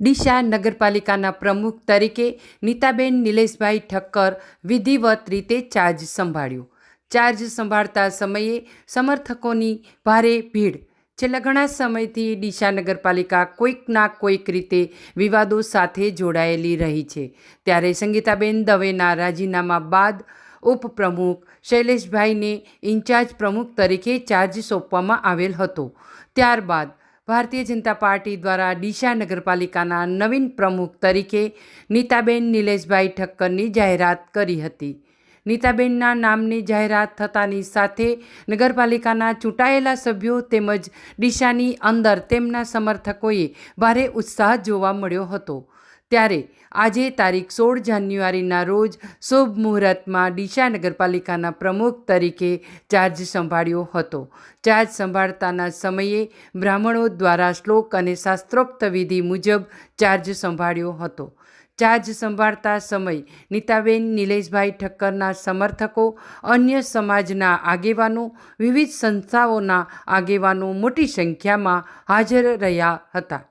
ડીસા નગરપાલિકાના પ્રમુખ તરીકે નીતાબેન નિલેશભાઈ ઠક્કર વિધિવત રીતે ચાર્જ સંભાળ્યો. ચાર્જ સંભાળતા સમયે સમર્થકોની ભારે ભીડ. છેલ્લા ઘણા સમયથી ડીસા નગરપાલિકા કોઈકના કોઈક રીતે વિવાદો સાથે જોડાયેલી રહી છે. ત્યારે સંગીતાબેન દવેના રાજીનામા બાદ ઉપપ્રમુખ શૈલેષભાઈને ઇન્ચાર્જ પ્રમુખ તરીકે ચાર્જ સોંપવામાં આવેલ હતો. ત્યારબાદ ભારતીય જનતા પાર્ટી દ્વારા ડીશા નગરપાલિકાના નવીન પ્રમુખ તરીકે નીતાબેન નિલેશભાઈ ઠક્કરની જાહેરાત કરી હતી. નીતાબેનના નામની જાહેરાત થતાની સાથે નગરપાલિકાના ચૂંટાયેલા સભ્યો તેમજ ડીશાની અંદર તેમના સમર્થકોએ ભારે ઉત્સાહ જોવા મળ્યો હતો. ત્યારે આજે તારીખ સોળ જાન્યુઆરીના રોજ શુભ મુહૂર્તમાં ડીસા નગરપાલિકાના પ્રમુખ તરીકે ચાર્જ સંભાળ્યો હતો. ચાર્જ સંભાળતાના સમયે બ્રાહ્મણો દ્વારા શ્લોક અને શાસ્ત્રોક્ત વિધિ મુજબ ચાર્જ સંભાળ્યો હતો. ચાર્જ સંભાળતા સમય નીતાબેન નિલેશભાઈ ઠક્કરના સમર્થકો, અન્ય સમાજના આગેવાનો, વિવિધ સંસ્થાઓના આગેવાનો મોટી સંખ્યામાં હાજર રહ્યા હતા.